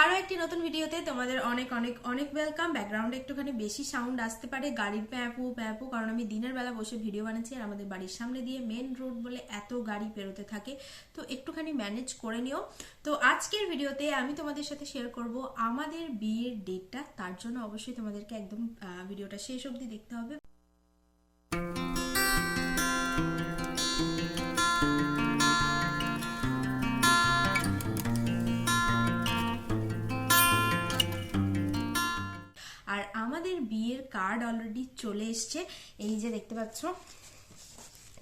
আরও একটি নতুন ভিডিওতে তোমাদের অনেক অনেক অনেক ওয়েলকাম ব্যাকগ্রাউন্ডে একটুখানি বেশি সাউন্ড আসতে পারে। গাড়ির প্যাপু প্যাপু, কারণ আমি দিনের বেলা বসে ভিডিও বানাচ্ছি আর আমাদের বাড়ির সামনে দিয়ে মেন রোড বলে এত গাড়ি পেরোতে থাকে। তো একটুখানি ম্যানেজ করে নিও। তো আজকের ভিডিওতে আমি তোমাদের সাথে শেয়ার করব আমাদের বিয়ের ডেটটা তার জন্য অবশ্যই তোমাদেরকে একদম ভিডিওটা শেষ অবধি দেখতে হবে। বিয়ের কার্ড অলরেডি চলে এসছে। এই যে দেখতে পাচ্ছ।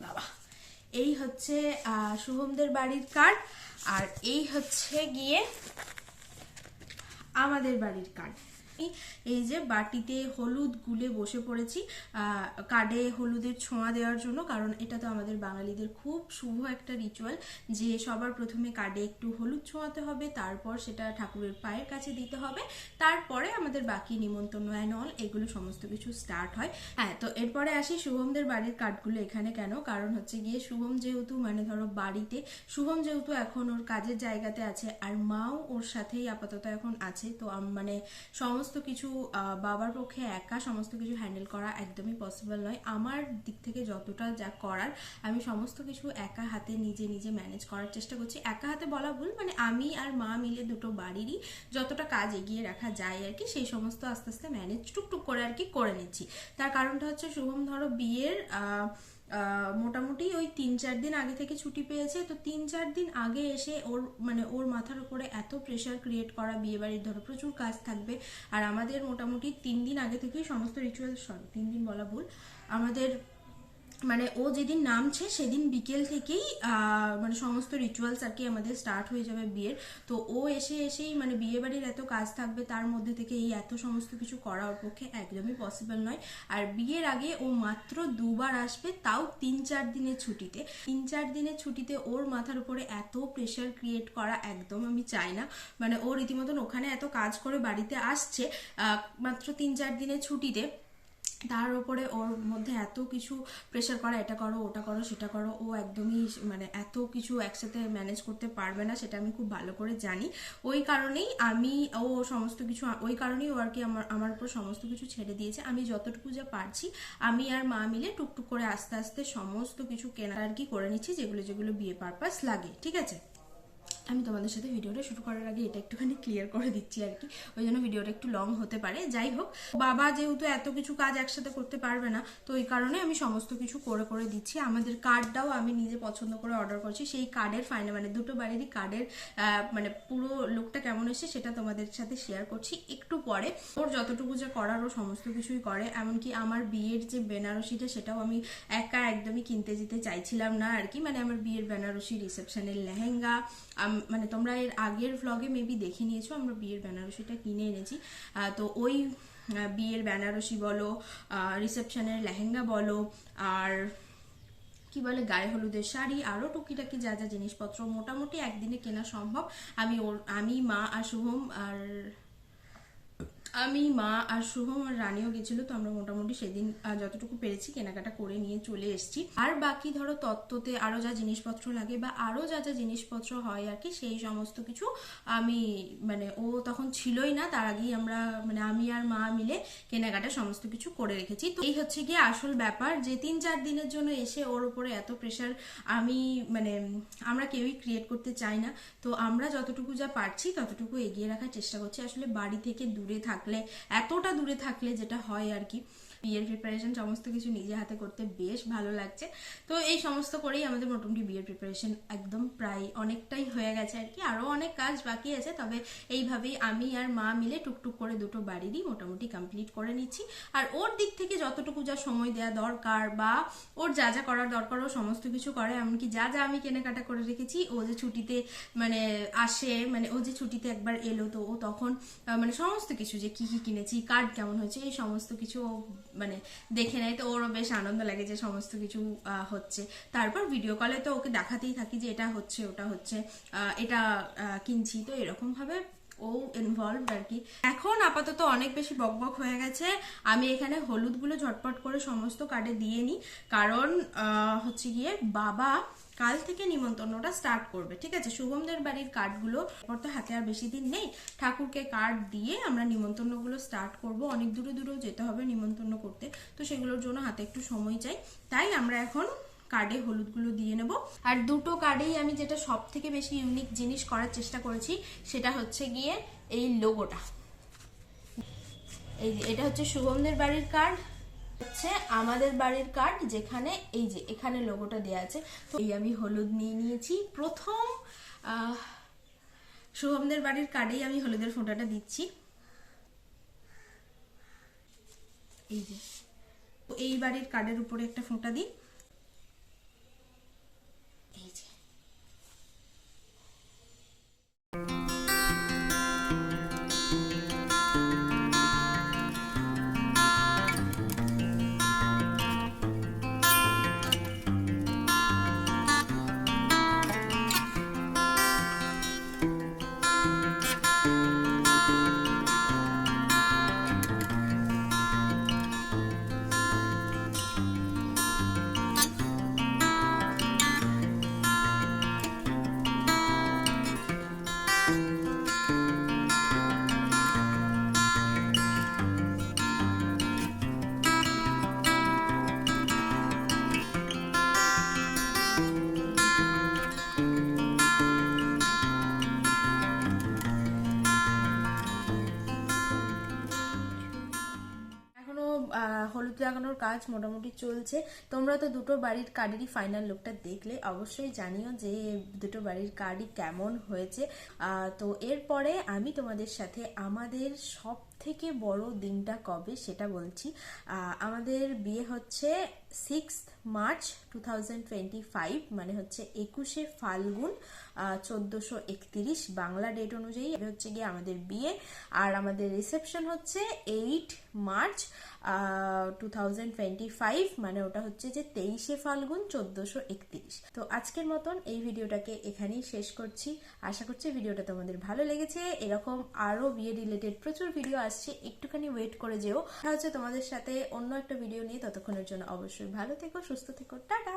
বাবা, এই হচ্ছে শুভমদের বাড়ির কার্ড আর এই হচ্ছে গিয়ে আমাদের বাড়ির কার্ড এই যে বাটিতে হলুদ গুলে বসে পড়েছি। কার্ডে হলুদের ছোঁয়া দেওয়ার জন্য, কারণ এটা তো আমাদের বাঙালিদের খুব শুভ একটা রিচুয়াল যে সবার প্রথমে কার্ডে একটু হলুদ ছোঁয়াতে হবে, তারপর সেটা ঠাকুরের পায়ের কাছে দিতে হবে, তারপরে আমাদের বাকি নিমন্ত্রণ অ্যান্ড অল এগুলো সমস্ত কিছু স্টার্ট হয়। হ্যাঁ তো এরপরে আসি শুভমদের বাড়ির কার্ডগুলো এখানে কেন? কারণ হচ্ছে গিয়ে শুভম যেহেতু মানে ধরো বাড়িতে, শুভম যেহেতু এখন ওর কাজের জায়গাতে আছে, আর মাও ওর সাথেই আপাতত এখন আছে, তো মানে সমস্ত কিছু বাবার পক্ষে একা সমস্ত কিছু হ্যান্ডেল করা একদমই পসিবল নয়। আমার দিক থেকে যতটা যা করার, আমি সমস্ত কিছু একা হাতে নিজে নিজে ম্যানেজ করার চেষ্টা করছি। একা হাতে বলা ভুল মানে আমি আর মা মিলে দুটো বাড়িরই যতটা কাজ এগিয়ে রাখা যায় আর কি, সেই সমস্ত আস্তে আস্তে ম্যানেজ টুকটুক করে আর কি করে নিচ্ছি। তার কারণটা হচ্ছে, শুভম ধরো বিয়ের মোটামুটি ওই তিন চার দিন আগে থেকে ছুটি পেয়েছে। তো তিন চার দিন আগে এসে ওর মানে ওর মাথার উপরে এত প্রেশার ক্রিয়েট করা বিয়ে বাড়ির ধরো প্রচুর কাজ থাকবে। আর আমাদের মোটামুটি তিন দিন আগে থেকেই সমস্ত রিচুয়াল সরি তিন দিন বলা ভুল, আমাদের মানে ও যেদিন নামছে, সেদিন বিকেল থেকেই মানে সমস্ত রিচুয়ালস আর কি আমাদের স্টার্ট হয়ে যাবে বিয়ের। তো ও এসে এসেই মানে বিয়ে বাড়ির এত কাজ থাকবে, তার মধ্যে থেকে এই এত সমস্ত কিছু করা ওর পক্ষে একদমই পসিবল নয়। আর বিয়ের আগে ও মাত্র দুবার আসবে, তাও তিন চার দিনের ছুটিতে। তিন চার দিনের ছুটিতে ওর মাথার উপরে এত প্রেশার ক্রিয়েট করা একদম আমি চাই না। মানে ও রীতিমতন ওখানে এত কাজ করে বাড়িতে আসছে মাত্র তিন চার দিনের ছুটিতে। তার উপরে ওর মধ্যে এত কিছু প্রেশার করা, এটা করো, ওটা করো, সেটা করো, ও একদমই মানে এত কিছু একসাথে ম্যানেজ করতে পারবে না, সেটা আমি খুব ভালো করে জানি। ওই কারণেই আমি, ও সমস্ত কিছু, ওই কারণেই ও আর কি আমার আমার উপর সমস্ত কিছু ছেড়ে দিয়েছে। আমি যতটুকু যা পারছি, আমি আর মা মিলে টুকটুক করে আস্তে আস্তে সমস্ত কিছু কেনা আর কি করে নিচ্ছি, যেগুলো যেগুলো বিয়ে পারপাস লাগে, ঠিক আছে? আমি তোমাদের সাথে ভিডিওটা শুরু করার আগে এটা একটুখানি ক্লিয়ার করে দিচ্ছি আর কি। ওই জন্য ভিডিওটা একটু লং হতে পারে। যাই হোক, বাবা যেহেতু এত কিছু কাজ একসাথে করতে পারবে না, তো এই কারণে আমি সমস্ত কিছু করে করে দিচ্ছি। আমাদের কার্ডটাও আমি নিজে পছন্দ করে অর্ডার করছি। সেই কার্ডের ফাইনাল মানে দুটো বাড়িরই কার্ডের মানে পুরো লুকটা কেমন এসে সেটা তোমাদের সাথে শেয়ার করছি একটু পরে। ওর যতটুকু যে করার, ও সমস্ত কিছুই করে। এমনকি আমার বিয়ের যে বেনারসিটা, সেটাও আমি একা একদমই কিনতে যেতে চাইছিলাম না আর কি। মানে আমার বিয়ের বেনারসি রিসেপশনের লেহেঙ্গা মানে তোমরা এর আগের ভ্লগে মেবি দেখে নিয়েছো, আমরা বিয়ের বেনারসিটা কিনে এনেছি। তো ওই বিয়ের বেনারসি বলো রিসেপশনের লেহেঙ্গা বলো, আর কি বলে, গায়ে হলুদের শাড়ি আরও টুকিটাকি যা যা জিনিসপত্র মোটামুটি একদিনে কেনা সম্ভব। আমি ওর, আমি, মা আর শুভম আর আমি, মা আর শুভম রানীও গেছিল, তো আমরা মোটামুটি সেদিন যতটুকু পেরেছি কেনাকাটা করে নিয়ে চলে এসেছি। আর বাকি ধরো তত্ত্বতে আরও যা জিনিসপত্র লাগে বা আরও যা যা জিনিসপত্র হয় আর কি, সেই সমস্ত কিছু আমি মানে ও তখন ছিলই না, তার আগেই আমরা মানে আমি আর মা মিলে কেনাকাটা সমস্ত কিছু করে রেখেছি। তো এই হচ্ছে গিয়ে আসল ব্যাপার যে, তিন চার দিনের জন্য এসে ওর উপরে এত প্রেশার আমি মানে আমরা কেউই ক্রিয়েট করতে চাই না। তো আমরা যতটুকু যা পারছি, ততটুকু এগিয়ে রাখার চেষ্টা করছি। আসলে বাড়ি থেকে দূরে থাকলে এতটা দূরে থাকলে যেটা হয় আর কি বিয়ের প্রিপারেশন সমস্ত কিছু নিজে হাতে করতে বেশ ভালো লাগছে। তো এই সমস্ত করেই আমাদের মোটামুটি বিয়ের প্রিপারেশন একদম প্রায় অনেকটাই হয়ে গেছে আর কি। আরও অনেক কাজ বাকি আছে, তবে এইভাবেই আমি আর মা মিলে টুকটুক করে দুটো বাড়িরই মোটামুটি কমপ্লিট করে নিচ্ছি। আর ওর দিক থেকে যতটুকু যা সময় দেওয়া দরকার বা ওর যা যা করার দরকার ও সমস্ত কিছু করে, এমনকি যা যা আমি কেনাকাটা করে রেখেছি, ও যে ছুটিতে মানে আসে মানে ও যে ছুটিতে একবার এলো, তো ও তখন মানে সমস্ত কিছু যে কি কি কিনেছি কার্ড কেমন হয়েছে, এই সমস্ত কিছু মানে দেখে নেয়, তো ওরও বেশ আনন্দ লাগে যে সমস্ত কিছু হচ্ছে। তারপর ভিডিও কলে তো ওকে দেখাতেই থাকি যে এটা হচ্ছে, ওটা হচ্ছে এটা কিনছি। তো এরকম ভাবে ও ইনভলভ আর কি। এখন আপাতত অনেক বেশি বকবক হয়ে গেছে। আমি এখানে হলুদগুলো ঝটপট করে সমস্ত কার্ডে দিয়ে নিই। কারণ হচ্ছে গিয়ে বাবা কাল থেকে নিমন্ত্রণটা স্টার্ট করবে, ঠিক আছে? শুভমদের বাড়ির কার্ডগুলো ওর তো হাতে আর বেশি দিন নেই। ঠাকুরকে কার্ড দিয়ে আমরা নিমন্ত্রণগুলো স্টার্ট করব। অনেক দূরে দূরেও যেতে হবে নিমন্ত্রণ করতে। তো সেগুলোর জন্য হাতে একটু সময় চাই। তাই আমরা এখন কার্ডে হলুদগুলো দিয়ে নেব। আর দুটো কার্ডেই আমি যেটা সব থেকে বেশি ইউনিক জিনিস করার চেষ্টা করেছি, সেটা হচ্ছে গিয়ে এই লোগোটা এই যে, এটা হচ্ছে শুভমদের বাড়ির কার্ড, হচ্ছে আমাদের বাড়ির কার্ড, যেখানে এই যে, এখানে লোগোটা দেওয়া আছে। তো এই আমি হলুদ নিয়ে নিয়েছি। প্রথম শুভমদের বাড়ির কার্ডেই আমি হলুদের ফোঁটাটা দিচ্ছি। এই যে এই বাড়ির কার্ডের উপরে একটা ফোঁটা দিই। হলুদ লাগানোর কাজ মোটামুটি চলছে। তোমরা তো দুটো বাড়ির কার্ডেরই ফাইনাল লুকটা দেখলে। অবশ্যই জানিও যে দুটো বাড়ির কার্ডই কেমন হয়েছে। তো এরপরে আমি তোমাদের সাথে আমাদের সব থেকে বড় দিনটা কবে সেটা বলছি। আমাদের বিয়ে হচ্ছে সিক্স মার্চ টু মানে হচ্ছে একুশে ফাল্গুন চোদ্দোশো একতিরিশ, বাংলা ডেট অনুযায়ী। হচ্ছে গিয়ে আমাদের বিয়ে। আর আমাদের রিসেপশন হচ্ছে এইট মার্চ টু মানে ওটা হচ্ছে যে তেইশে ফাল্গুন চোদ্দোশো একতিরিশ। তো আজকের মতন এই ভিডিওটাকে এখানেই শেষ করছি। আশা করছি ভিডিওটা তোমাদের ভালো লেগেছে। এরকম আরও বিয়ে রিলেটেড প্রচুর ভিডিও আসছে। একটুখানি ওয়েট করে যেও। হচ্ছে তোমাদের সাথে অন্য একটা ভিডিও নিয়ে। ততক্ষণের জন্য অবশ্যই ভালো থেকো সুস্থ থেকো টাটা